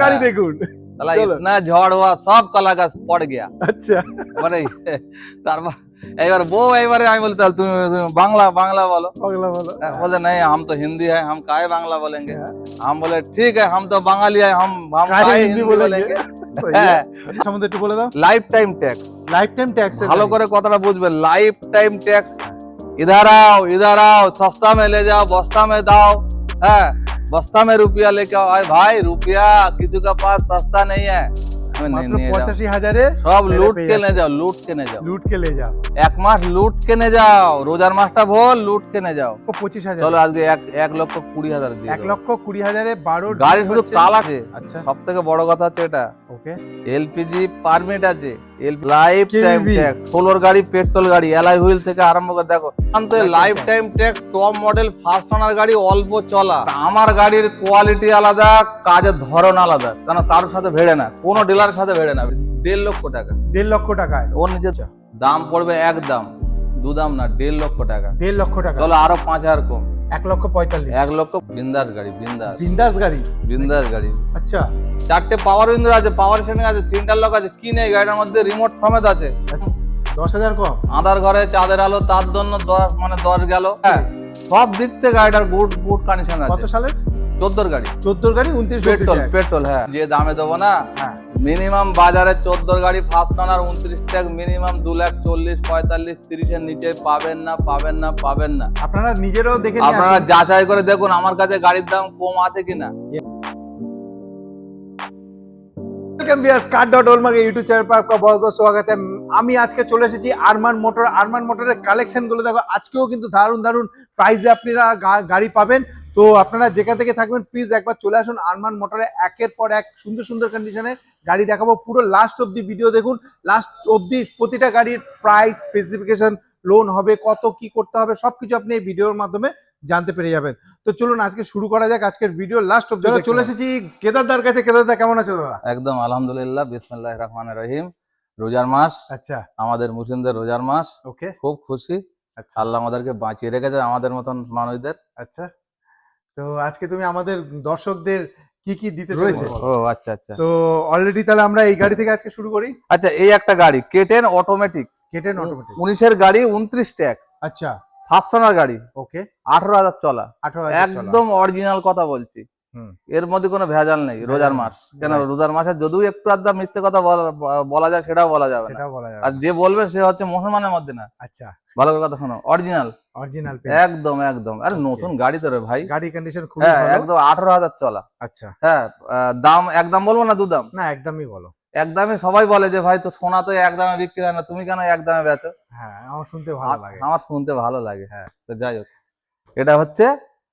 গাড়ি দেখুন ঝড় হওয়া সব কলা গাছ গিয়া আচ্ছা মানে তারপর এবার বউ এবারে আমি বলি তাহলে তুমি বাংলা বাংলা বলো বাংলা বলো বলে নাই তো হিন্দি বাংলা বলে ঠিক তো বাঙালি সম্বন্ধে একটু বলে দাও life time tax life time tax ভালো করে কথাটা বুঝবে। লাইফ টাইম ট্যাক্স ইধার আও ইধার আও সস্তা মে লে যাও বস্তা মে দাও। হ্যাঁ। बस्ता में रुपया लेके आओ। भाई रुपया किसी का पास सस्ता नहीं है। বড় কথা হচ্ছে সোলোর গাড়ি পেট্রোল গাড়ি এলাই হুইল থেকে আরম্ভ করে দেখো। Lifetime tax top model first owner গাড়ি অল্প চলা। আমার গাড়ির কোয়ালিটি আলাদা কাজের ধরন আলাদা। কেন? কারোর সাথে ভেড়ে না। কোনো ডিলার ডিলারের সাথে ভেড়ে না দেড় লক্ষ টাকা। দেড় লক্ষ টাকায়? ওর নিচে দাম পড়বে এক দাম দু দাম না দেড় লক্ষ টাকা। দেড় লক্ষ টাকা। চলো আরও পাঁচ হাজার কম। এক লক্ষ পঁয়তাল্লিশ। এক লক্ষ বিন্দাস গাড়ি বিন্দাস। বিন্দাস গাড়ি? বিন্দাস গাড়ি। আচ্ছা। চারটে পাওয়ার উইন্ডো আছে পাওয়ার স্টেশন আছে সিলিন্ডার লক আছে কি নেই গাড়িটার মধ্যে? রিমোট সমেত আছে। দশ হাজার কম? আধার ঘরে চাঁদের আলো তার জন্য দশ মানে দশ গেল। হ্যাঁ সব দিক থেকে গাড়িটার গুড গুড কন্ডিশন কত আছে সালের? চোদ্দোর গাড়ি। চোদ্দোর গাড়ি উনত্রিশ পেট্রোল পেট্রোল হ্যাঁ। যে দামে দেবো না? হ্যাঁ। মিনিমাম বাজারে চোদ্দোর গাড়ি ফার্স্ট অনার উনত্রিশ ট্যাগ মিনিমাম দু লাখ চল্লিশ পঁয়তাল্লিশ তিরিশের নিচে পাবেন না পাবেন না পাবেন না। আপনারা নিজেরাও দেখে আপনারা যাচাই করে দেখুন আমার কাছে গাড়ির দাম কম আছে কিনা। ইউটিউব চ্যানেল পর আপনার বর্গ আমি আজকে চলে এসেছি আরমান মোটর আরমান মোটরের কালেকশনগুলো। দেখো আজকেও কিন্তু দারুণ দারুণ প্রাইসে আপনারা গাড়ি পাবেন। তো আপনারা যেখান থেকে থাকবেন প্লিজ একবার চলে আসুন আরমান মোটরে। একের পর এক সুন্দর সুন্দর কন্ডিশনে গাড়ি দেখাবো। পুরো লাস্ট অব্দি ভিডিও দেখুন। লাস্ট অব্দি প্রতিটা গাড়ির প্রাইস স্পেসিফিকেশন লোন হবে কত কি করতে হবে সবকিছু আপনি এই ভিডিওর মাধ্যমে জানতে পেরে যাবেন। তো চলুন আজকে শুরু করা যাক। আজকের ভিডিও লাস্ট অব্দি চলে এসেছি কেদারদার কাছে। কেদারদা কেমন আছে দাদা? একদম আলহামদুলিল্লাহ বিসমিল্লাহ রহমান রহিম। রোজার মাস আচ্ছা। আমাদের মুসলিমদের রোজার মাস। ওকে খুব খুশি। আচ্ছা। আল্লাহ আমাদেরকে বাঁচিয়ে রেখেছে আমাদের মতন মানুষদের। আচ্ছা। তো আজকে তুমি আমাদের দর্শকদের কি কি দিতে চলেছে ও আচ্ছা আচ্ছা। তো অলরেডি তাহলে আমরা এই গাড়ি থেকে আজকে শুরু করি? আচ্ছা এই একটা গাড়ি কেটেন অটোমেটিক কেটেন অটোমেটিক উনিশের গাড়ি উনত্রিশ ট্যাগ আচ্ছা। ফার্স্ট ওনার গাড়ি। ওকে আঠারো হাজার চলা। আঠারো একদম অরিজিনাল কথা বলছি। এর মধ্যে কোনো ভেজাল নেই রোজার মাস। কেন? রোজার মাসে যদিও একটু আধা মিথ্যে কথা বলা- বলা যায় সেটাও বলা যাবে আর যে বলবে সে হচ্ছে মুসলমানের মধ্যে না। আচ্ছা। ভালো করে কথা শোনো অরিজিনাল অরিজিনাল একদম একদম। আরে নতুন গাড়ি তো রে ভাই। গাড়ি কন্ডিশন খুবই হ্যাঁ ভালো। একদম আঠারো হাজার চলা। আচ্ছা। হ্যাঁ দাম একদম বলব না দু দাম না একদমই বলো। একদমে সবাই বলে যে ভাই তো সোনা তো এক দামে বিক্রি হয় না। তুমি কেন একদমে বেচো? হ্যাঁ আমার শুনতে ভালো লাগে। আমার শুনতে ভালো লাগে। হ্যাঁ। তো যাই হোক। এটা হচ্ছে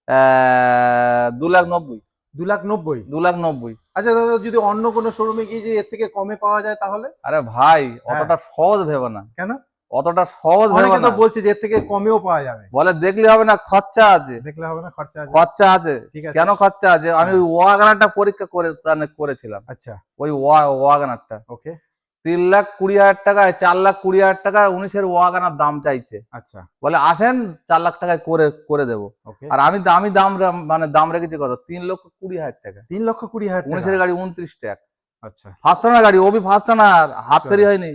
আহ, দু লাখ নব্বই। দু লাখ নব্বই? দু লাখ নব্বই। আচ্ছা দাদা যদি অন্য কোনো শোরুমে গিয়ে যে এর থেকে কমে পাওয়া যায় তাহলে? আরে ভাই হ্যাঁ। অতটা সহজ ভেবে না। কেন? অতটা সহজ ভেবে না। বলছে যে এর থেকে কমেও পাওয়া যাবে। বলে দেখলে হবে না খরচা আছে। দেখলে হবে না খরচা আছে। খরচা আছে। ঠিক আছে। কেন খরচা আছে? আমি ওই ওয়াগানারটা পরীক্ষা করে করেছিলাম। আচ্ছা। ওই ওয়া- ওয়াগানারটা। ওকে। তিন লাখ কুড়ি হাজার টাকায় চার লাখ কুড়ি হাজার টাকা উনিশের ওয়াগানার দাম চাইছে। আচ্ছা। বলে আসেন চার লাখ টাকায় করে করে দেবো। ওকে। আর আমি দামি দাম মানে দাম রেখেছি কত? তিন লক্ষ কুড়ি হাজার টাকা। তিন লক্ষ কুড়ি হাজার উনিশের গাড়ি উনত্রিশ টাকা আচ্ছা। ফার্স্ট ওনার গাড়ি ওবি ফার্স্ট ওনার হাত ফেরি হয়নি।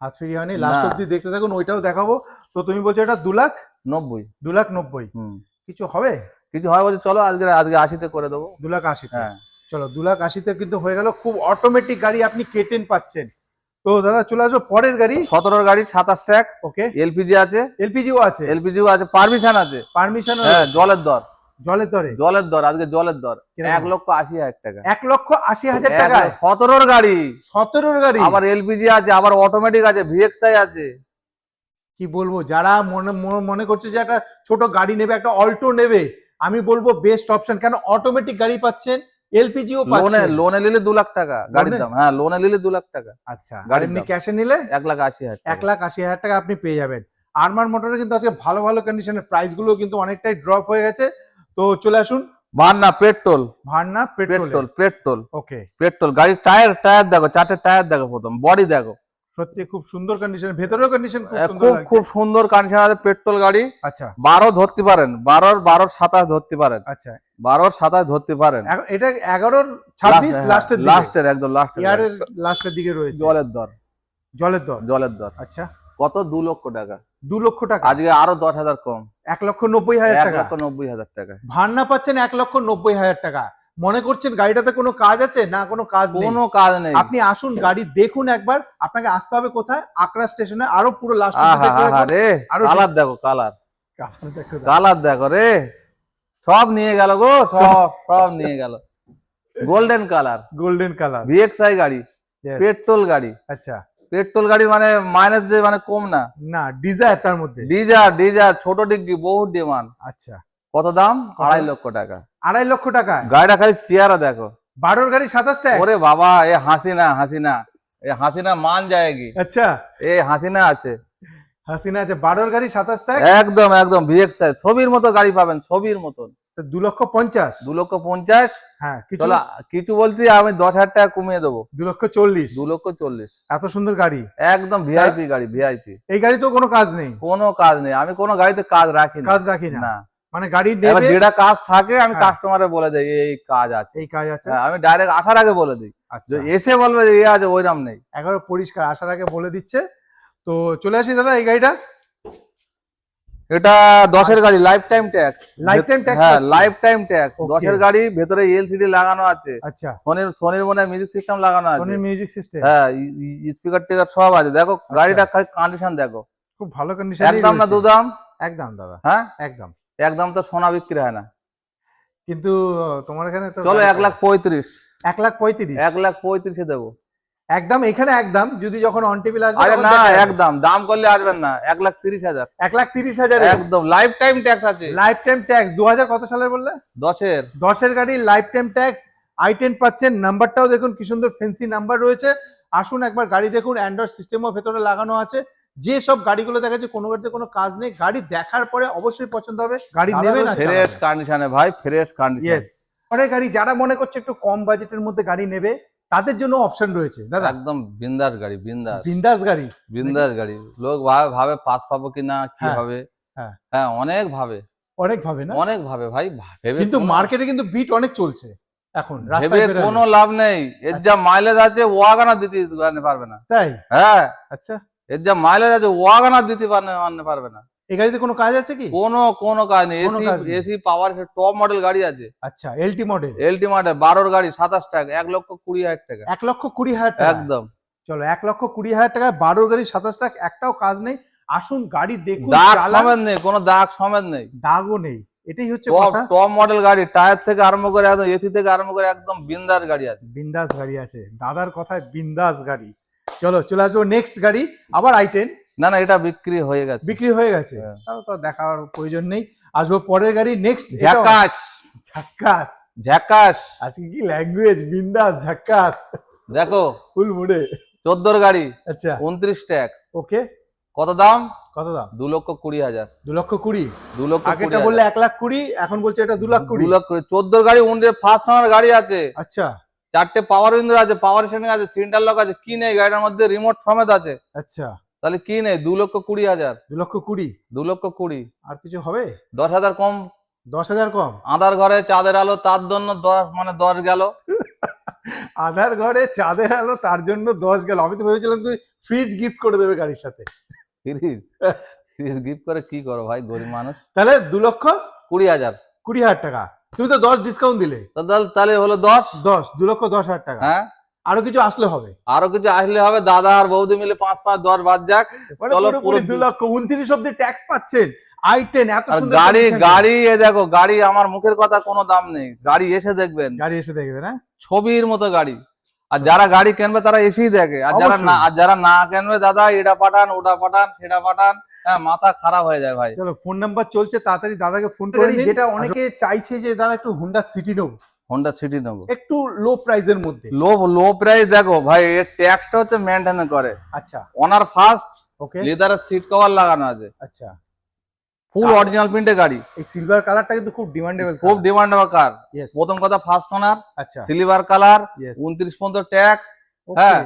হাত ফ্রি হয়নি। লাস্ট। অব্দি দেখতে থাকুন ওইটাও দেখাবো। তো তুমি বলছো এটা দু লাখ? নব্বই। দু লাখ নব্বই। হুম। কিছু হবে? কিছু হয় বলছে চলো আজকে আজকে আশিতে করে দেবো। দু লাখ আশি হ্যাঁ। চলো দু লাখ আশিতে কিন্তু হয়ে গেল। খুব অটোমেটিক গাড়ি আপনি কেটেন পাচ্ছেন। তো দাদা চলে আসব পরের গাড়ি। সতেরোর গাড়ি সাতাশ ট্র্যাক ওকে। এলপিজি আছে। এলপিজিও আছে? এলপিজিও আছে পারমিশন আছে। পারমিশন হ্যাঁ জলের দর। জলের দরে? জলের দর আজকে জলের দর। এক লক্ষ আশি হাজার টাকা। এক লক্ষ আশি হাজার টাকায়? সতেরোর গাড়ি। সতেরোর গাড়ি? আবার এলপিজি আছে আবার অটোমেটিক আছে ভিএক্সআই আছে। কি বলব যারা মনে- মনে করছে যে একটা ছোট গাড়ি নেবে একটা অল্টো নেবে আমি বলব বেস্ট অপশন কেন? অটোমেটিক গাড়ি পাচ্ছেন এলপিজিও লোনে লোনে নিলে দু লাখ টাকা গাড়ির দাম। হ্যাঁ লোনে নিলে দু লাখ টাকা। আচ্ছা গাড়ি এমনি ক্যাশে নিলে? এক লাখ আশি হাজার এক লাখ আশি হাজার টাকা আপনি পেয়ে যাবেন। আরমান মোটরে কিন্তু আজকে ভালো ভালো কন্ডিশনের প্রাইসগুলো কিন্তু অনেকটাই ড্রপ হয়ে গেছে। তো চলে আসুন। ভার না পেট্রোল। ভান্না পেট্রোল পেট্রোল। ওকে পেট্রোল গাড়ির টায়ার টায়ার দেখো চারটে টায়ার দেখো প্রথম। বডি দেখো। সত্যি খুব সুন্দর কন্ডিশন ভেতরেও কন্ডিশন খুব খুব খুব সুন্দর কন্ডিশন আছে পেট্রোল গাড়ি। আচ্ছা। বারো ধরতে পারেন বারোর বারোর সাতাশ ধরতে পারেন। আচ্ছা বারোর সাতাশ ধরতে পারেন। এটা এগারোর ছাব্বিশ লাস্টের লাস্টের একদম লাস্টের। ইয়ারের লাস্টের দিকে রয়েছে। জলের দর। জলের দর। জলের দর। আচ্ছা। কত? দু লক্ষ টাকা। দু লক্ষ টাকা। আজকে আরও দশ হাজার কম। এক লক্ষ নব্বই হাজার এক টাকা। লক্ষ নব্বই হাজার টাকা। ভাড়না পাচ্ছেন এক লক্ষ নব্বই হাজার টাকা। মনে করছেন গাড়িটাতে কোনো কাজ আছে? না কোনো কাজ কোনো কাজ নেই। আপনি আসুন গাড়ি দেখুন একবার। আপনাকে আসতে হবে কোথায়? আকরা স্টেশনে। আরও পুরো লাস্ট আরও কালার দেখো কালার। কালার দেখো রে। সব নিয়ে গেল গো সব সব। নিয়ে গেল। Golden colour golden colour VXI গাড়ি পেট্রোল গাড়ি। আচ্ছা। পেট্রোল গাড়ি মানে মাইনাস যে মানে কম না। না ডিজায়ার তার মধ্যে। ডিজার ডিজার ছোট ডিগ্রি বহু ডিমান্ড আচ্ছা। কত দাম? আড়াই লক্ষ টাকা। আড়াই লক্ষ টাকা? গাড়িটা খালি চেয়ারা দেখো। বারোর গাড়ি সাতাশ টাকা ওরে বাবা এ হাসিনা হাসিনা। এ হাসিনা মান যায় কি? আচ্ছা। এ হাসিনা আছে। হাসিনা আছে বারোর গাড়ি সাতাশ টাকা একদম একদম ভিএক্সআই ছবির মতো গাড়ি পাবেন ছবির মতন। দু লক্ষ পঞ্চাশ। দু লক্ষ পঞ্চাশ? হ্যাঁ কিছু কিছু বলতে আমি দশ হাজার টাকা কমিয়ে দেবো। দু লক্ষ চল্লিশ। দু লক্ষ চল্লিশ। এত সুন্দর গাড়ি। একদম ভিআইপি গাড়ি ভিআইপি এই গাড়ি তো কোনো কাজ নেই? কোনো কাজ নেই আমি কোনো গাড়িতে কাজ রাখি না। কাজ রাখি না? মানে গাড়ি এবার যেটা কাজ থাকে আমি হ্যাঁ। কাস্টমারে বলে দেই এই কাজ আছে। এই কাজ আছে? হ্যাঁ, আমি ডাইরেক্ট আসার আগে বলে দিই। আচ্ছা। এসে বলবে যে এ আছে ওইরকম নেই। এগারো পরিষ্কার আসার আগে বলে দিচ্ছে তো চলে আসি দাদা এই গাড়িটা? এটা দশের গাড়ি life time tax Lifetime tax হ্যাঁ লাইফ টাইম ট্যাক্স দশের গাড়ি ভেতরে এলসিডি লাগানো আছে। আচ্ছা। সোনির সোনির মনে মিউজিক সিস্টেম লাগানো আছে। সোনির মিউজিক সিস্টেম হ্যাঁ স্পিকার টিকার সব আছে। দেখো গাড়িটা খালি কন্ডিশন দেখো। খুব ভালো কন্ডিশন একদম না দুদাম? একদম দাদা। হ্যাঁ? একদম। একদম তো সোনা বিক্রি হয় না। কিন্তু তোমার এখানে তো চলো এক লাখ পঁয়ত্রিশ। এক লাখ পঁয়ত্রিশ। এক লাখ পঁয়ত্রিশে দেবো। একদম এখানে একদম যদি যখন অন টেবিল আসবে আরে না একদম দাম করলে আসবেন না এক লাখ তিরিশ হাজার। এক লাখ তিরিশ হাজার একদম লাইফ টাইম ট্যাক্স আছে। লাইফ টাইম ট্যাক্স দু হাজার কত সালের বললে? দশের। দশের গাড়ি life time tax I ten পাচ্ছেন। নাম্বারটাও দেখুন কি সুন্দর ফেন্সি নাম্বার রয়েছে। আসুন একবার গাড়ি দেখুন অ্যান্ড্রয়েড সিস্টেমও ভেতরে লাগানো আছে। যে সব গাড়িগুলো দেখা যাচ্ছে কোনো গাড়িতে কোনো কাজ নেই। গাড়ি দেখার পরে অবশ্যই পছন্দ হবে। গাড়ি নেবেন ফ্রেশ কন্ডিশনে ভাই ফ্রেশ কন্ডিশন ইয়েস পরের গাড়ি যারা মনে করছে একটু কম বাজেটের মধ্যে গাড়ি নেবে তাদের জন্য অপশন রয়েছে। দাদা? একদম বিন্দাস গাড়ি বিন্দাস। বিন্দাস গাড়ি? বিন্দাস গাড়ি। লোক ভাবে ভাবে পাস পাবো কিনা কি হ্যাঁ, হবে? হ্যাঁ। হ্যাঁ অনেক ভাবে। অনেক ভাবে না? অনেক ভাবে ভাই ভেবে কিন্তু মার্কেটে কিন্তু বিট অনেক চলছে এখন রাস্তায়। কোনো লাভ নেই। এর যা মাইলেজ আছে ওয়াগানা দিতে পারবে না। তাই? হ্যাঁ। আচ্ছা। এর যা মাইলেজ আছে ওয়াগানা দিতে পারবে না। এই গাড়িতে কোনো কাজ আছে কি? কোনো কোনো কাজ নেই। কোনো এসি নেই। এসি পাওয়ার টপ মডেল গাড়ি আছে। আচ্ছা এলটি মডেল এলটিমাটে বারোর গাড়ি সাতাশ টাকা এক লক্ষ কুড়ি হাজার টাকা। এক লক্ষ কুড়ি হাজার টাকা? একদম। চলো এক লক্ষ কুড়ি হাজার টাকা বারো গাড়ি সাতাশ টাকা একটাও কাজ নেই। আসুন গাড়ি দেখুন দাগ চালান, সমেত নেই কোনো দাগ সমেত নেই। দাগও নেই। এটাই হচ্ছে টপ কথা। টপ মডেল গাড়ি টায়ার থেকে আরম্ভ করে একদম এসি থেকে আরম্ভ করে একদম বিন্দার গাড়ি আছে। বিন্দাস গাড়ি আছে। দাদার কথায় বিন্দাস গাড়ি। চলো চলে আসব নেক্সট গাড়ি। আবার আই টেন না না এটা বিক্রি হয়ে গেছে। বিক্রি হয়ে গেছে। হ্যাঁ। তাও তো দেখার প্রয়োজন নেই। আসব পরের গাড়ি নেক্সট ঝাকাস ঝাক্কাস। ঝাকাস আজকে কি ল্যাঙ্গুয়েজ বিন্দাস ঝাক্কাস। দেখো ফুল মুড়ে। চোদ্দোর গাড়ি আচ্ছা। উনত্রিশ ট্যাক্স ওকে। কত দাম? কত দাম? দু লক্ষ কুড়ি হাজার। দু লক্ষ কুড়ি? দু লক্ষ কুড়ি আগেটা বললে এক লাখ কুড়ি এখন বলছে এটা দু লাখ কুড়ি। দু লক্ষ চোদ্দোর গাড়ি উনত্রিশ ফার্স্ট আমার গাড়ি আছে। আচ্ছা। চারটে পাওয়ার উইন্ডো আছে পাওয়ার স্টেশন আছে সিলিন্ডার লক আছে কি নেই? গাড়িটার মধ্যে রিমোট সমেত আছে। আচ্ছা। তাহলে কি নেই? দু লক্ষ কুড়ি হাজার। দু লক্ষ কুড়ি? দু লক্ষ কুড়ি। আর কিছু হবে? দশ হাজার কম। দশ হাজার কম? আধার ঘরে চাঁদের আলো তার জন্য দশ মানে দশ গেল। আধার ঘরে চাঁদের আলো তার জন্য দশ গেল। আমি তো ভেবেছিলাম তুই ফ্রিজ গিফট করে দেবে গাড়ির সাথে। ফ্রিজ ফ্রিজ গিফট করে কি করো ভাই গরিব মানুষ? তাহলে দু লক্ষ কুড়ি হাজার। কুড়ি হাজার টাকা। তুমি তো দশ ডিসকাউন্ট দিলে। তাহলে হলো দশ? দশ দু লক্ষ দশ হাজার টাকা। হ্যাঁ? আরও কিছু আসলে হবে। আরও কিছু আসলে হবে দাদা আর বৌদি মিলে পাঁচ পাঁচ দশ বাদ যাক। মানে পুরো দু লক্ষ উনত্রিশ অব্দি ট্যাক্স পাচ্ছেন। আই টেন এত গাড়ি গাড়ি এ দেখো গাড়ি আমার মুখের কথা কোনো দাম নেই। গাড়ি এসে দেখবেন। গাড়ি এসে দেখবে না? ছবির মতো গাড়ি। আর যারা গাড়ি কিনবে তারা এসেই দেখে। আর যারা না আর যারা না কিনবে দাদা এটা পাঠান ওটা পাঠান সেটা পাঠান। হ্যাঁ মাথা খারাপ হয়ে যায় ভাই। চলো ফোন নাম্বার চলছে তাড়াতাড়ি দাদাকে ফোন করে। যেটা অনেকে চাইছে যে দাদা একটু হুন্ডা সিটি নেব। হোন্ডা সিটি নেব। একটু লো প্রাইজের মধ্যে। লো লো প্রাইস দেখো ভাই এর ট্যাক্সটা হচ্ছে মেনটেন করে। আচ্ছা। ওনার ফার্স্ট ওকে লেদারের সিট কভার লাগানো আছে। আচ্ছা। ফুল অরিজিনাল প্রিন্টের গাড়ি। এই সিলভার কালারটা কিন্তু খুব ডিমান্ডেবল খুব ডিমান্ডেবল কার প্রথম কথা ফার্স্ট ওনার আচ্ছা। সিলভার কালার ইয়েস উনত্রিশ পর্যন্ত ট্যাক্স হ্যাঁ।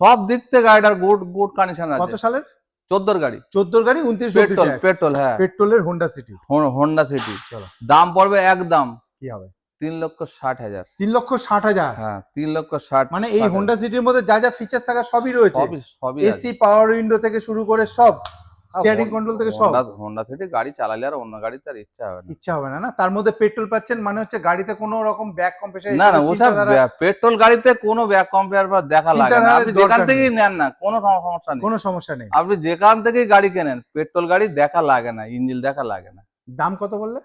সব দিক থেকে গাড়িটার গুড গুড কন্ডিশন কত আছে সালের? চোদ্দোর গাড়ি। চোদ্দোর গাড়ি উনত্রিশ পেট্রোল পেট্রোল হ্যাঁ। পেট্রোলের হোন্ডা সিটি হোন্ডা সিটি চলো। দাম পড়বে একদম। কি হবে? তিন লক্ষ ষাট হাজার। তিন লক্ষ ষাট হাজার? হ্যাঁ তিন লক্ষ ষাট মানে এই হোন্ডা সিটির মধ্যে যা যা ফিচার্স থাকা সবই রয়েছে। সবই এসি পাওয়ার উইন্ডো থেকে শুরু করে সব। স্টিয়ারিং কন্ট্রোল থেকে সব। হোন্ডা সিটি গাড়ি চালালে আর অন্য গাড়ি তার ইচ্ছা হবে না। ইচ্ছা হবে না না? তার মধ্যে পেট্রোল পাচ্ছেন মানে হচ্ছে গাড়িতে কোনো রকম ব্যাক কম্প্রেসার না না ওসব পেট্রোল গাড়িতে কোনো ব্যাক কম্পেয়ার বা দেখা লাগে না। আপনি যেখান থেকেই নেন না কোনো সমস্যা নেই। কোনো সমস্যা নেই। আপনি যেখান থেকেই গাড়ি কেনেন পেট্রোল গাড়ি দেখা লাগে না ইঞ্জিন দেখা লাগে না। দাম কত বললে?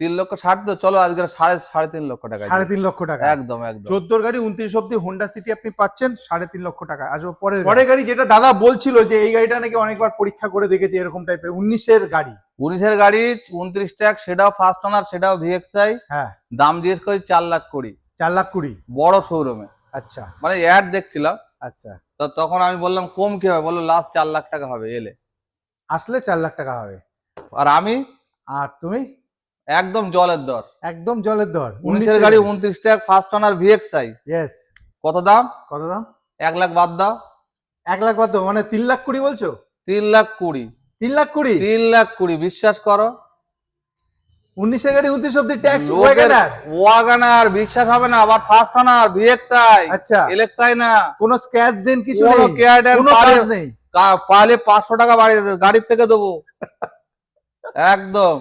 তিন লক্ষ ষাট তো চলো আজকে সাড়ে সাড়ে তিন লক্ষ টাকা সাড়ে তিন লক্ষ টাকা। একদম একদম। চোদ্দোর গাড়ি উনত্রিশ অব্দি হোন্ডা সিটি আপনি পাচ্ছেন সাড়ে তিন লক্ষ টাকা। আসব পরে পরের গাড়ি। যেটা দাদা বলছিল যে এই গাড়িটা নাকি অনেকবার পরীক্ষা করে দেখেছে এরকম টাইপের উনিশের গাড়ি। উনিশের গাড়ি উনত্রিশ ট্যাক সেটাও ফার্স্ট ওনার সেটাও ভিএক্সআই হ্যাঁ। দাম জিজ্ঞেস করি চার লাখ কুড়ি। চার লাখ কুড়ি। বড় শোরুমে আচ্ছা। মানে অ্যাড দেখছিলাম। আচ্ছা। তো তখন আমি বললাম কম কি হবে? বলল লাস্ট চার লাখ টাকা হবে এলে। আসলে চার লাখ টাকা হবে। আর আমি? আর তুমি? একদম জলের দর। একদম জলের দর। উনিশের গাড়ি উনত্রিশ tag first owner VXI yes কত দাম? কত দাম? এক লাখ বাদ দাও। এক লাখ কত মানে তিন লাখ কুড়ি বলছো? তিন লাখ কুড়ি। তিন লাখ কুড়ি? তিন লাখ কুড়ি বিশ্বাস করো। উনিশের গাড়ি উনত্রিশ অব্দি ট্যাক্স লোকের ওয়াগানার। বিশ্বাস হবে না আবার ফার্স্ট ওনার ভিএক্সআই আচ্ছা। না। কোনো স্ক্র্যাচ ডেন কিছু নেই? কোনো কাজ নেই? পালে পাঁচশো টাকা বাড়িয়ে দেবে, গাড়ির থেকে দেবো। একদম।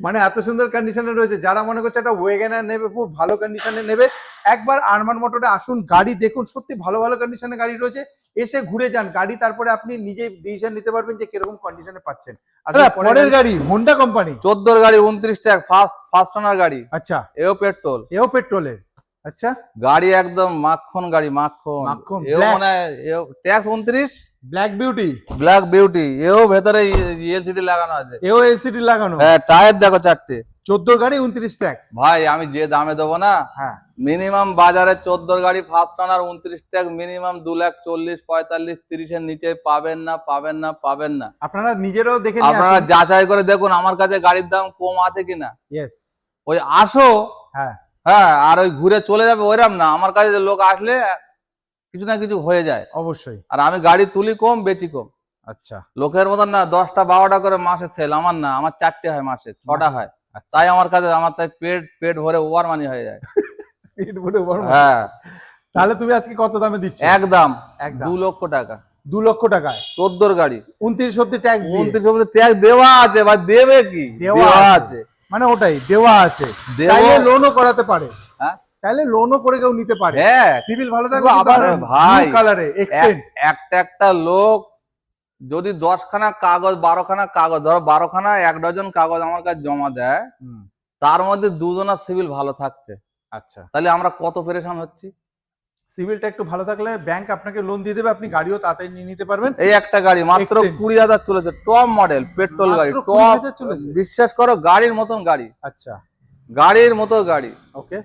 মানে এত সুন্দর কন্ডিশনে রয়েছে যারা মনে করছে একটা ওয়েগেনার নেবে খুব ভালো কন্ডিশনে নেবে একবার আরমান মোটরে আসুন গাড়ি দেখুন সত্যি ভালো ভালো কন্ডিশনে গাড়ি রয়েছে এসে ঘুরে যান গাড়ি তারপরে আপনি নিজে ডিসিশন নিতে পারবেন যে কীরকম কন্ডিশনে পাচ্ছেন। পরের গাড়ি হোন্ডা কোম্পানি চোদ্দোর গাড়ি উনত্রিশ টাকা ফার্স্ট ফার্স্ট ওনার গাড়ি। আচ্ছা। এও পেট্রোল এও পেট্রোলের আচ্ছা। গাড়ি একদম মাখন গাড়ি মাখন। মাখন, এও। মানে ট্যাক্স উনত্রিশ ব্ল্যাক বিউটি ব্ল্যাক বিউটি এও ভেতরে এলসিডি লাগানো আছে। এও এলসিডি লাগানো। হ্যাঁ টায়ার দেখো চারটে। চোদ্দ গাড়ি উনত্রিশ ট্যাক্স ভাই আমি যে দামে দেবো না হ্যাঁ। মিনিমাম বাজারে চোদ্দোর গাড়ি ফার্স্ট ওনার উনত্রিশ ট্যাগ মিনিমাম দু লাখ চল্লিশ পঁয়তাল্লিশ তিরিশের নিচে পাবেন না পাবেন না পাবেন না। আপনারা নিজেরাও দেখে আপনারা যাচাই করে দেখুন আমার কাছে গাড়ির দাম কম আছে কিনা। ইয়েস ওই আসো। হ্যাঁ। হ্যাঁ আর ওই ঘুরে চলে যাবে ওইরকম না। আমার কাছে লোক আসলে কিছু না কিছু হয়ে যায়। অবশ্যই। আর আমি গাড়ি তুলি কম বেচি কম। আচ্ছা। লোকের মতন না দশটা বারোটা করে মাসে সেল আমার না আমার চারটে হয় মাসে ছটা হয়। আচ্ছা। তাই আমার কাছে আমার তাই পেট পেট ভরে ওভার মানি হয়ে যায়। পেট ভরে হ্যাঁ। তাহলে তুমি আজকে কত দামে দিচ্ছ? একদম। দু লক্ষ টাকা। দু লক্ষ টাকায়? চোদ্দোর গাড়ি। উনত্রিশ অব্দি ট্যাক্স উনত্রিশ অব্দি ট্যাক্স দেওয়া আছে বা দেবে কি? দেওয়া আছে। মানে ওটাই দেওয়া আছে। চাইলে লোনও করাতে পারে। হ্যাঁ? চাইলে লোনও করে কেউ নিতে পারে। হ্যাঁ। সিভিল ভালো থাকবে আবার ভাই, কালারে এক্সটেন্ড একটা একটা লোক যদি দশখানা কাগজ বারোখানা কাগজ ধরো বারোখানা এক ডজন কাগজ আমার কাছে জমা দেয় তার মধ্যে দুজনের সিভিল ভালো থাকছে। আচ্ছা। তাহলে আমরা কত পেরেশান হচ্ছি? সিভিলটা একটু ভালো থাকলে ব্যাংক আপনাকে লোন দিয়ে দেবে আপনি গাড়িও তাড়াতাড়ি নিয়ে নিতে পারবেন। এই একটা গাড়ি মাত্র কুড়ি হাজার চলেছে টপ মডেল পেট্রোল গাড়ি টপ 20,000 চলেছে? বিশ্বাস করো গাড়ির মতন গাড়ি। আচ্ছা। গাড়ির মতো গাড়ি। ওকে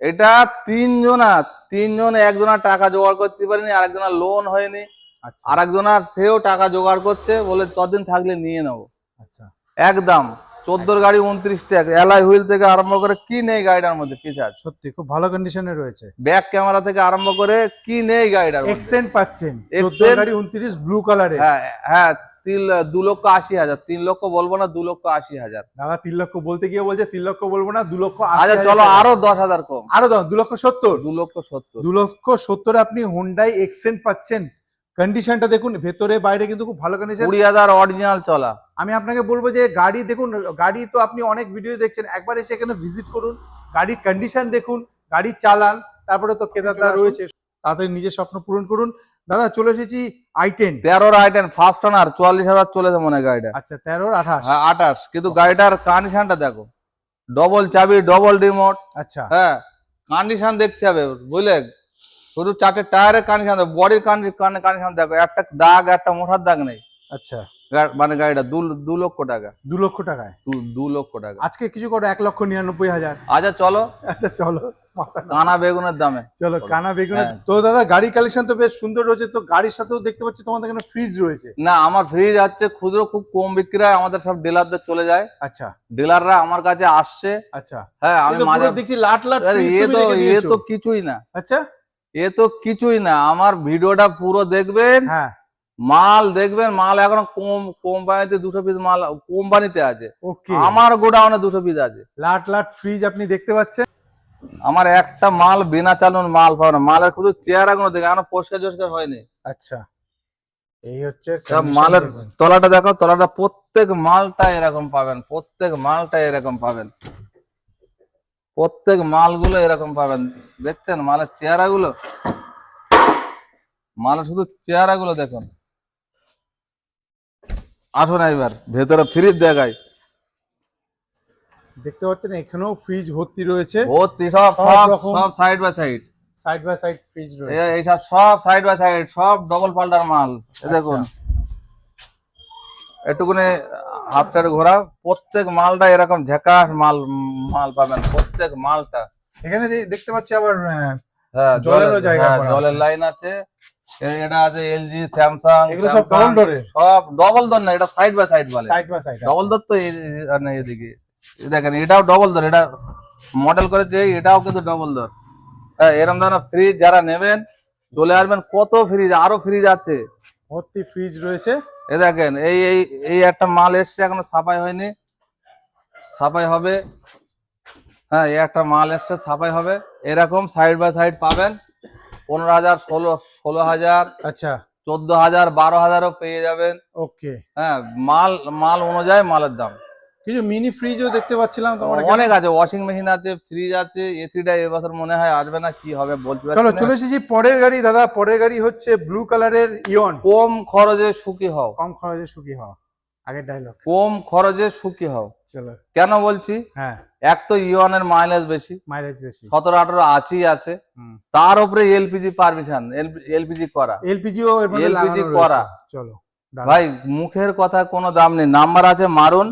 এটা তিনজনা তিনজন একজনা টাকা জোগাড় করতে পারেনি আরেকজনা লোন হয়নি। আচ্ছা। আরেকজনার সেও টাকা জোগাড় করছে বলে ততদিন থাকলে নিয়ে নেব। আচ্ছা। একদম। চোদ্দোর গাড়ি উনত্রিশ টাকা এলাই হুইল থেকে আরম্ভ করে কি নেই গাড়িটার মধ্যে ফিচার সত্যি খুব ভালো কন্ডিশনে রয়েছে। ব্যাক ক্যামেরা থেকে আরম্ভ করে কি নেই গাড়িটার এক্সটেন্ড পাচ্ছেন। গাড়ি উনত্রিশ ব্লু কালারে হ্যাঁ হ্যাঁ তিন দু লক্ষ আশি হাজার। তিন লক্ষ বলব না দু লক্ষ আশি হাজার। দাদা তিন লক্ষ বলতে গিয়ে বলছে তিন লক্ষ বলব না দু লক্ষ আচ্ছা চলো আরও দশ হাজার কম। আরও দু লক্ষ সত্তর। দু লক্ষ সত্তর। দু লক্ষ সত্তরে আপনি হুন্ডাই এক্সেন্ট পাচ্ছেন। কন্ডিশনটা দেখুন ভেতরে বাইরে কিন্তু খুব ভালো কন্ডিশন কুড়ি হাজার অরিজিনাল চলা। আমি আপনাকে বলব যে গাড়ি দেখুন গাড়ি তো আপনি অনেক ভিডিও দেখছেন। একবার এসে এখানে ভিজিট করুন গাড়ির কন্ডিশন দেখুন গাড়ি চালান তারপরে তো ক্রেতাটা রয়েছে। তাদের নিজের স্বপ্ন পূরণ করুন। দাদা চলে এসেছি আই টেন তেরোর আইটেন ফার্স্ট ওনার চুয়াল্লিশ হাজার চলেছে মনে গাড়িটা। আচ্ছা তেরোর আঠাশ। হ্যাঁ আঠাশ। কিন্তু গাড়িটার কন্ডিশনটা দেখো। ডবল চাবি ডবল রিমোট আচ্ছা। হ্যাঁ কন্ডিশন দেখতে হবে। বুঝলে? শুধু চারটে টায়ারের কন্ডিশন বডির কন্ডিশন দেখো। একটা দাগ একটা মোটার দাগ নেই। আচ্ছা। মানে গাড়িটা দু দু লক্ষ টাকা। দু লক্ষ টাকায়? দু- লক্ষ টাকা। আজকে কিছু করো এক লক্ষ নিরানব্বই হাজার। আচ্ছা চলো। আচ্ছা চলো। কানা বেগুনের দামে। চলো কানা বেগুনের হ্যাঁ। তো দাদা গাড়ি কালেকশন তো বেশ সুন্দর রয়েছে। তো গাড়ির সাথেও দেখতে পাচ্ছি তোমাদের এখানে ফ্রিজ রয়েছে। না আমার ফ্রিজ আছে খুচরো খুব কম বিক্রি হয় আমাদের সব ডিলারদের চলে যায়। আচ্ছা। ডিলাররা আমার কাছে আসছে। আচ্ছা। হ্যাঁ আমি মাঝে দেখছি লাট লাট এ তো এ তো কিছুই না। আচ্ছা। এ তো কিছুই না। আমার ভিডিওটা পুরো দেখবেন। হ্যাঁ। মাল দেখবেন মাল এখন কম কোম্পানিতে দুশো পিস মাল কোম্পানিতে আছে। আমার গোডাউনে দুশো পিস আছে। লাট লাট ফ্রিজ আপনি দেখতে পাচ্ছেন? আমার একটা মাল বিনা চালুন মাল পাবো না। মালের শুধু চেহারা গুলো দেখে এখন পরিষ্কার টরিষ্কার হয়নি। আচ্ছা। এই হচ্ছে সব মালের তলাটা দেখো তলাটা প্রত্যেক মালটা এরকম পাবেন প্রত্যেক মালটা এরকম পাবেন। প্রত্যেক মালগুলো এরকম পাবেন। দেখছেন মালের চেহারা গুলো মালের শুধু চেহারা গুলো দেখুন। আসুন এবার ভেতরে ফ্রিজ দেখাই। দেখতে পাচ্ছেন এখানেও ফ্রিজ ভর্তি রয়েছে। ভর্তি সব সব সব side by side side by side fridge রয়েছে। এইসব সব সব সাইড বাই সাইড সব ডবল পাল্টার মাল। এ দেখুন। একটুকুনি হাত সাইড ঘোরা প্রত্যেক মালটা এরকম ঝেকাস মাল মাল পাবেন প্রত্যেক মালটা। এখানে দেখতে পাচ্ছি আবার হ্যাঁ জলেরও জলের জায়গা হ্যাঁ, জলের লাইন আছে। এটা আছে এলজি স্যামসাং এগুলো সব double door সব ডবল দর না এটা সাইড বাই সাইড বলে। সাইড বাই সাইড ডবল দর তো না এদিকে। দেখেন এটাও ডবল দর এটা মডেল করেছে এটাও কিন্তু ডবল হ্যাঁ এরকম ধরনের ফ্রিজ যারা নেবেন চলে আসবেন কত ফ্রিজ আরও ফ্রিজ আছে। ভর্তি ফ্রিজ রয়েছে। এ দেখেন এই এই এই একটা মাল এসছে এখনও সাফাই হয়নি। সাফাই হবে। হ্যাঁ এই একটা মাল এসছে সাফাই হবে। এরকম সাইড বাই সাইড পাবেন। পনেরো হাজার ষোলো ষোলো হাজার আচ্ছা। চোদ্দ হাজার বারো হাজারও পেয়ে যাবেন। ওকে। হ্যাঁ মাল মাল অনুযায়ী মালের দাম। কিছু মিনি ফ্রিজও দেখতে পাচ্ছিলাম অনেক আছে ওয়াশিং মেশিন আছে ফ্রিজ আছে এসিটা এবছর মনে হয় আসবে না কি হবে বলতে চলো চলে এসেছি পরের গাড়ি দাদা পরের গাড়ি হচ্ছে ব্লু কালারের ইয়ন কম খরচে সুখী হও। কম খরচে সুখী হওয়া আগের ডায়লগ কম খরচে সুখী হও। চলো। কেন বলছি? হ্যাঁ। এক তো ইওনের মাইলেজ বেশি। মাইলেজ বেশি। সতেরো আঠারো আছেই আছে। তার উপরে এলপিজি পারমিশন এলপিজি করা। এলপিজিও লাগানো করা। চলো। ভাই মুখের কথা কোনো দাম নেই। নাম্বার আছে মারুন।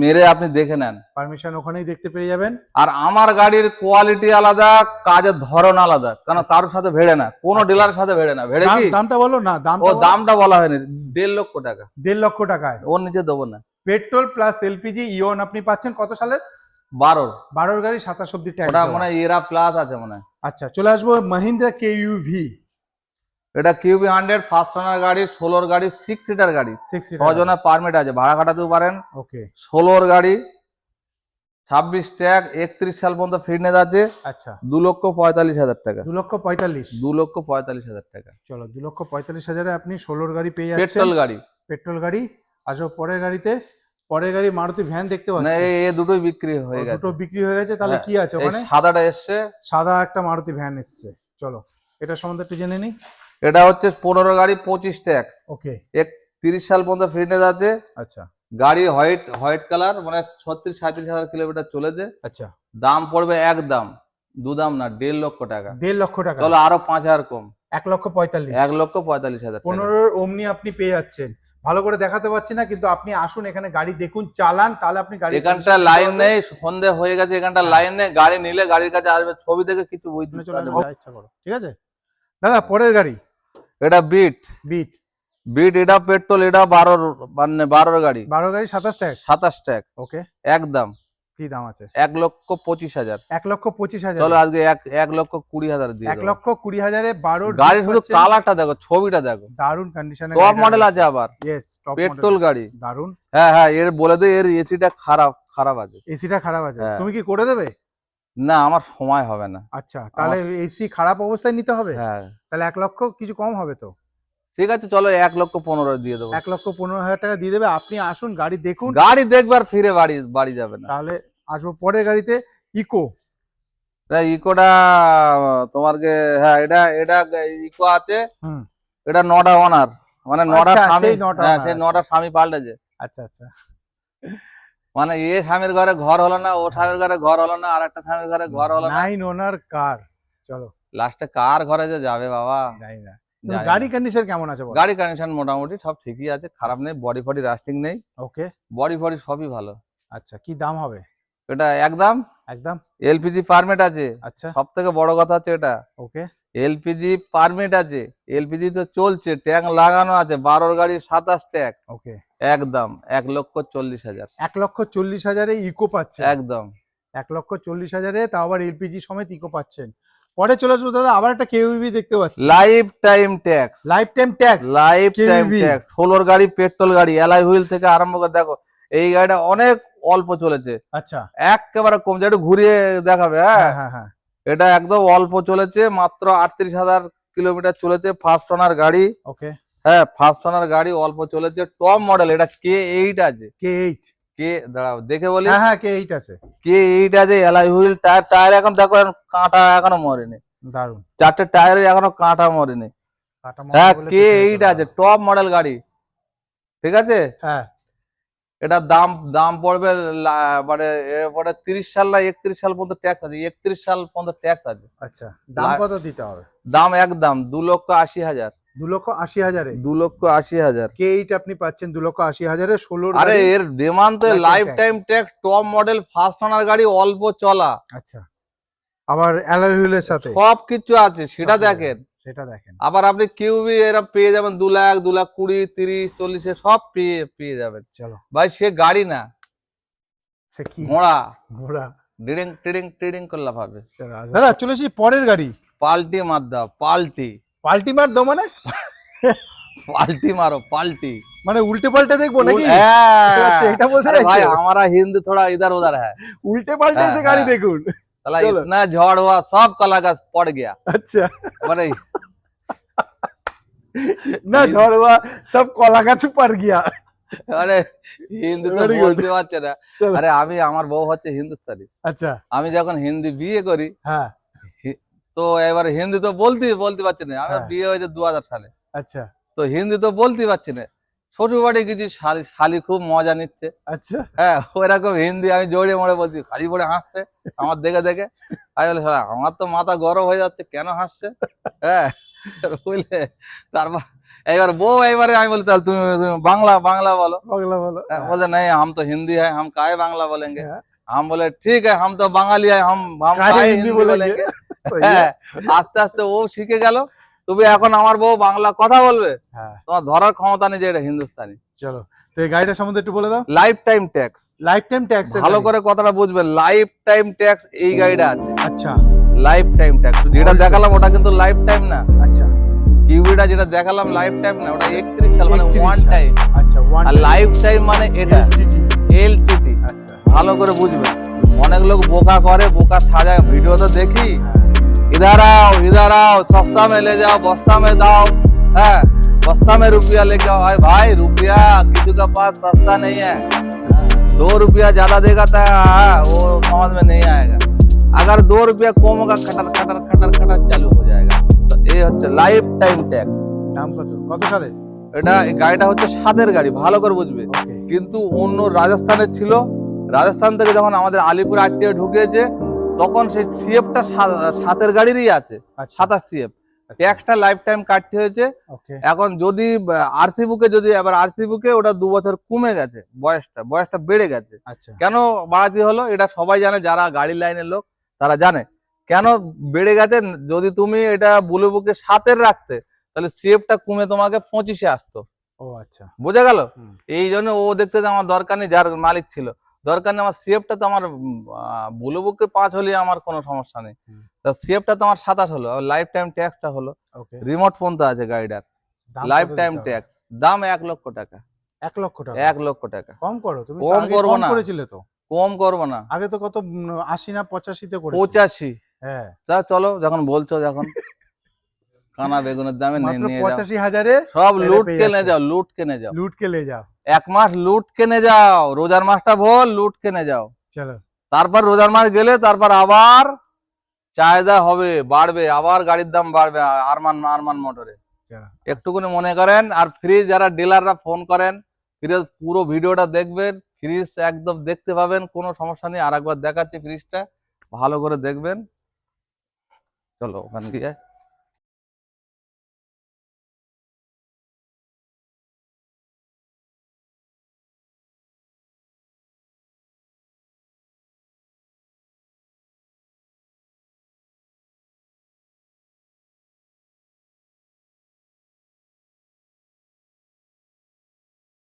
মেরে আপনি দেখে নেন। পারমিশন ওখানেই দেখতে পেয়ে যাবেন। আর আমার গাড়ির কোয়ালিটি আলাদা কাজের ধরন আলাদা। কারণ কারোর সাথে ভেড়ে না। কোনো ডিলারের সাথে ভেড়ে না। ভেড়ে কি? দামটা বলো না দাম ও দামটা দামটা বলা হয়নি। দেড় লক্ষ টাকা। দেড় লক্ষ টাকায়। ওর নিচে দেবো না। পেট্রোল প্লাস এলপিজি ইওন আপনি পাচ্ছেন কত সালের? বারোর বারোর গাড়ি সাতাশ অব্দি ট্যাক্স ওটা মনে হয় এরা প্লাস আছে মনে হয়। আচ্ছা চলে আসব মাহিন্দ্রা কে ইউভি এটা কিউবি হান্ড্রেড ফার্স্ট ওনার গাড়ি ষোলোর গাড়ি সিক্স সিটার গাড়ি। ছজনের পারমিট আছে ভাড়া কাটাতেও পারেন। ওকে ষোলোর গাড়ি ছাব্বিশ ট্যাগ একত্রিশ সাল পর্যন্ত ফিটনেস আছে। আচ্ছা। দু লক্ষ পঁয়তাল্লিশ হাজার টাকা। দু লক্ষ পঁয়তাল্লিশ। দু লক্ষ পঁয়তাল্লিশ হাজার টাকা। চলো দু লক্ষ পঁয়তাল্লিশ হাজারে আপনি ষোলোর গাড়ি পেয়ে যাচ্ছেন। পেট্রোল গাড়ি। পেট্রোল গাড়ি আসব পরের গাড়িতে। পরের গাড়ি মারুতি ভ্যান দেখতে না পাচ্ছি। এই এ দুটোই বিক্রি হয়ে গেছে। দুটো বিক্রি হয়ে গেছে তাহলে হ্যাঁ, কি আছে ওখানে? সাদাটা এসছে। সাদা একটা মারুতি ভ্যান এসছে। চলো এটা সম্বন্ধে একটু জেনে নিই। এটা হচ্ছে পনেরো গাড়ি পঁচিশ ট্যাগ ওকে। তিরিশ সাল পর্যন্ত ফিটনেস আছে। আচ্ছা। গাড়ি হোয়াইট হোয়াইট কালার মানে ছত্রিশ সাঁত্রিশ হাজার কিলোমিটার চলেছে। আচ্ছা। দাম পড়বে এক দাম। দু দাম না দেড় লক্ষ টাকা। দেড় লক্ষ টাকা। চলো আরও পাঁচ হাজার কম। এক লক্ষ পঁয়তাল্লিশ। এক লক্ষ পঁয়তাল্লিশ হাজার। পনেরোর অমনি আপনি পেয়ে যাচ্ছেন। ভালো করে দেখাতে পাচ্ছি না কিন্তু আপনি আসুন এখানে গাড়ি দেখুন চালান তাহলে আপনি গাড়ি এখানটা লাইন নেই সন্ধে হয়ে গেছে এখানটা লাইন নেই। গাড়ি নিলে গাড়ির কাছে আসবে ছবি দেখে কিছু বুঝতে চলে পারবে। আসবে, যা ইচ্ছা করো। ঠিক আছে? দাদা পরের গাড়ি। এটা বিট বিট বিট এটা পেট্রোল এটা বারোর মানে বারোর গাড়ি। বারো গাড়ি সাতাশ ট্যাগ সাতাশ ট্যাগ ওকে একদম কি দাম আছে? এক লক্ষ পঁচিশ হাজার। এক লক্ষ পঁচিশ হাজার। চলো আজকে এক এক লক্ষ কুড়ি হাজার দিয়ে এক লক্ষ কুড়ি হাজারে বারো শুধু কালারটা দেখো ছবিটা দেখো। দারুণ কন্ডিশনে টপ মডেল আছে। আবার। ইয়েস পেট্রোল গাড়ি। দারুণ হ্যাঁ হ্যাঁ এর বলে দে এর এসিটা খারাপ খারাপ আছে। এসিটা খারাপ আছে। হ্যাঁ। তুমি কি করে দেবে? না আমার সময় হবে না। আচ্ছা তাহলে এসি খারাপ অবস্থায় নিতে হবে? হ্যাঁ। তাহলে এক লক্ষ কিছু কম হবে তো? ঠিক আছে চলো এক লক্ষ পনেরো দিয়ে দেবো। এক লক্ষ পনেরো হাজার টাকা দিয়ে দেবে আপনি আসুন গাড়ি দেখুন। গাড়ি দেখবার ফিরে বাড়ি বাড়ি যাবে না। তাহলে আসব পরের গাড়িতে ইকো। ইকোটা তোমারকে হ্যাঁ এটা এটা ইকো আছে। এটা নটা ওনার মানে নটা আচ্ছা, স্বামী নটা হ্যাঁ সেই নটা স্বামী পাল্টেছে। আচ্ছা আচ্ছা। মানে এ স্বামীর ঘরে ঘর হলো না ও স্বামীর ঘরে ঘর হলো না আর একটা স্বামীর ঘরে ঘর হলো না। Nine owner car? চলো। লাস্টে কার ঘরে যে যাবে বাবা? জানি না। গাড়ি কন্ডিশন কেমন আছে বল? গাড়ি কন্ডিশন মোটামুটি সব ঠিকই আছে খারাপ নেই বডি ফডি রাস্টিং নেই। ওকে বডি ফডি সবই ভালো। আচ্ছা কি দাম হবে? এটা একদম একদম এলপিজি পারমিট আছে। আচ্ছা। সব থেকে বড় কথা হচ্ছে এটা। ওকে এলপিজি পারমিট আছে এলপিজি তো চলছে ট্যাঙ্ক লাগানো আছে বারোর গাড়ি সাতাশ ট্যাঙ্ক। ওকে। একদম এক লক্ষ চল্লিশ হাজার। এক লক্ষ চল্লিশ হাজারে ইকো পাচ্ছে। একদম। এক লক্ষ চল্লিশ হাজারে তাও আবার এলপিজি সমেত ইকো পাচ্ছেন। পরে চলে আসব দাদা আবার একটা কেউবি দেখতে পাচ্ছি। Life time tax life time tax life time tax ষোলোর গাড়ি পেট্রোল গাড়ি এলাই হুইল থেকে আরম্ভ করে দেখো এই গাড়িটা অনেক অল্প চলেছে। আচ্ছা। একেবারে কম যে একটু ঘুরিয়ে দেখাবে হ্যাঁ? হ্যাঁ হ্যাঁ হ্যাঁ। এটা একদম অল্প চলেছে মাত্র আটত্রিশ হাজার কিলোমিটার চলেছে ফার্স্ট ওনার গাড়ি। ওকে হ্যাঁ ফার্স্ট ওনার গাড়ি অল্প চলেছে টপ মডেল এটা কে এইট আছে। কে এইট কে দাঁড়াও দেখে বলি। হ্যাঁ হ্যাঁ কে এইট আছে। কে এইট আছে এলাই হুইল টায়ার টায়ার এখন দেখো এখন কাঁটা এখনও মরেনি। দারুণ চারটে টায়ারে এখনও কাঁটা মরেনি। হ্যাঁ কে এইট আছে টপ মডেল গাড়ি। ঠিক আছে? হ্যাঁ। এটার দাম দাম পড়বে মানে এরপরে তিরিশ সাল না একত্রিশ সাল পর্যন্ত ট্যাক্স আছে একত্রিশ সাল পর্যন্ত ট্যাক্স আছে। আচ্ছা দাম কত দিতে হবে? দাম একদম দু লক্ষ আশি হাজার। দু লক্ষ আশি হাজারে? দু লক্ষ আশি হাজার। কে এইট আপনি পাচ্ছেন দু লক্ষ আশি হাজারে? ষোলোর আরে এর ডিমান্ড তো life time tax top model first owner গাড়ি অল্প চলা। আচ্ছা। আবার অ্যালার হুইলের সাথে? সব কিছু আছে সেটা দেখেন। সেটা দেখেন। আবার আপনি কিউবি এরা পেয়ে যাবেন দু লাখ দু লাখ কুড়ি তিরিশ চল্লিশ সব পেয়ে পেয়ে যাবেন। চলো। ভাই সে গাড়ি না। সে কি? পরের গাড়ি। মার দাও পাল্টি। পাল্টি মানে? পাল্টি মারো পাল্টি। মানে উল্টে পাল্টে হ্যাঁ। আচ্ছা, আমরা হিন্দু ইধার উধার হ্যাঁ। উল্টে পাল্টে হ্যাঁ, গাড়ি হ্যাঁ। দেখুন। साला चलो। इतना झड़ हुआ सब कला का पड़ गया আচ্ছা अरे না ঝড় হওয়া সব কলা গাছ পার গিয়া আরে হিন্দি তো Very good. বলতে পারছে না চলো। আরে আমি আমার বউ হচ্ছে হিন্দুস্তানি আচ্ছা আমি যখন হিন্দি বিয়ে করি হ্যাঁ তো এবার হিন্দি তো বলতে বলতে পারছি না আমার হ্যাঁ। বিয়ে হয়েছে দু হাজার সালে আচ্ছা তো হিন্দি তো বলতে পারছি না ছোট বাড়ি কিছু শালি শালি খুব মজা নিচ্ছে। আচ্ছা। হ্যাঁ ওইরকম হিন্দি আমি জোরে মরে বলছি খালি পরে হাসছে আমার দেখে দেখে। আমি হ্যাঁ আমার তো মাথা গরম হয়ে যাচ্ছে কেন হাসছে? হ্যাঁ বুঝলে? তারপর এবার বউ এবারে আমি বলি তাহলে তুমি বাংলা বাংলা বলো। বাংলা বলো। হ্যাঁ, বলে নাই আম তো হিন্দি হয় আম কায় বাংলা বলেন হ্যাঁ। আম বলে ঠিক হ্যাঁ আম তো বাঙালি হয় হাম হিন্দি বলেঙ্গে? হ্যাঁ আস্তে আস্তে ও শিখে গেল তবে এখন আমার বউ বাংলা কথা বলবে? হ্যাঁ। তোমার ধরার ক্ষমতা নেই যে এটা হিন্দুস্তানি। চলো তো এই গাড়িটা সম্বন্ধে একটু বলে দাও। Life time tax life time tax ভালো করে কথাটা বুঝবে লাইফ টাইম ট্যাক্স এই গাড়িটা আছে। আচ্ছা। লাইফ টাইম ট্যাক্স যেটা দেখালাম ওটা কিন্তু লাইফ টাইম না। আচ্ছা। কিউবিটা যেটা দেখালাম লাইফ টাইম না ওটা একত্রিশ সাল মানে ওয়ান টাইম আচ্ছা ওয়ান আর লাইফ টাইম মানে এটা এলটিটি আচ্ছা। ভালো করে বুঝবে। অনেক লোক বোকা করে বোকা সাজায়। ভিডিও তো দেখি। হ্যাঁ, इधर आओ इधर आओ सस्ता में ले जाओ बस्ता में दाओ है बस्ता में रुपया लेके आओ अरे भाई रुपया किसी का पास सस्ता नहीं है दो रुपया ज्यादा देगा तो हाँ, वो समझ में नहीं आएगा अगर दो रुपया कम होगा खटर खटर खटर खटर चालू हो जाएगा तो ये হচ্ছে লাইফ টাইম ট্যাক্স দাম কত কত সালে এটা এই গাড়িটা হচ্ছে স্বাদের গাড়ি ভালো করে বুঝবে ওকে কিন্তু অন্য রাজস্থানের ছিল রাজস্থান থেকে যখন আমাদের আলিপুর আটটিয়ে ঢুকেছে তখন সেই সিএফটা সাতের গাড়িরই আছে আচ্ছা। সাতাশ সিএফ ট্যাক্সটা লাইফ টাইম কাটতে হয়েছে। এখন যদি আরসি বুকে যদি এবার আরসি বুকে ওটা দু বছর কমে গেছে বয়সটা বয়সটা বেড়ে গেছে। আচ্ছা। কেন বাড়াতে হলো? এটা সবাই জানে যারা গাড়ি লাইনের লোক তারা জানে। কেন বেড়ে গেছে? যদি তুমি এটা বুলু বুকে সাতের রাখতে তাহলে সিএফটা কমে তোমাকে পঁচিশে আসতো। ও আচ্ছা। বোঝা গেল? এই জন্য ও দেখতে যে আমার দরকার নেই যার মালিক ছিল। দরকার নেই আমার সিএফটা তো আমার বুলু বুকে পাঁচ হলে আমার কোনো সমস্যা নেই। তা সিএফটা তো আমার সাতাশ হলো লাইফ টাইম ট্যাক্সটা হলো। রিমোট ফোন তো আছে গাড়িটার। লাইফ টাইম ট্যাক্স দাম এক লক্ষ টাকা। এক লক্ষ টাকা? এক লক্ষ টাকা। কম করো তুমি কম করব না। করেছিলে তো। কম করব না। আগে তো কত আশি না পঁচাশিতে পঁচাশি। হ্যাঁ। তা চলো যখন বলছো যখন কানা বেগুনের দামে পঁচাশি হাজারে সব লুট কেনে যাও লুট কেনে যাও। লুট কে লে যাও। এক মাস লুট কেনে যাও রোজার মাসটা ভোল লুট কেনে যাও। চলো। তারপর রোজার মাস গেলে তারপর আবার চাহিদা হবে বাড়বে আবার গাড়ির দাম বাড়বে আরমান আরমান মোটরে। একটুকুনি মনে করেন আর ফ্রিজ যারা ডিলাররা ফোন করেন ফ্রিজ পুরো ভিডিওটা দেখবেন ফ্রিজ একদম দেখতে পাবেন কোনো সমস্যা নেই। আর একবার দেখাচ্ছি ফ্রিজটা ভালো করে দেখবেন। চলো ওখান গিয়ে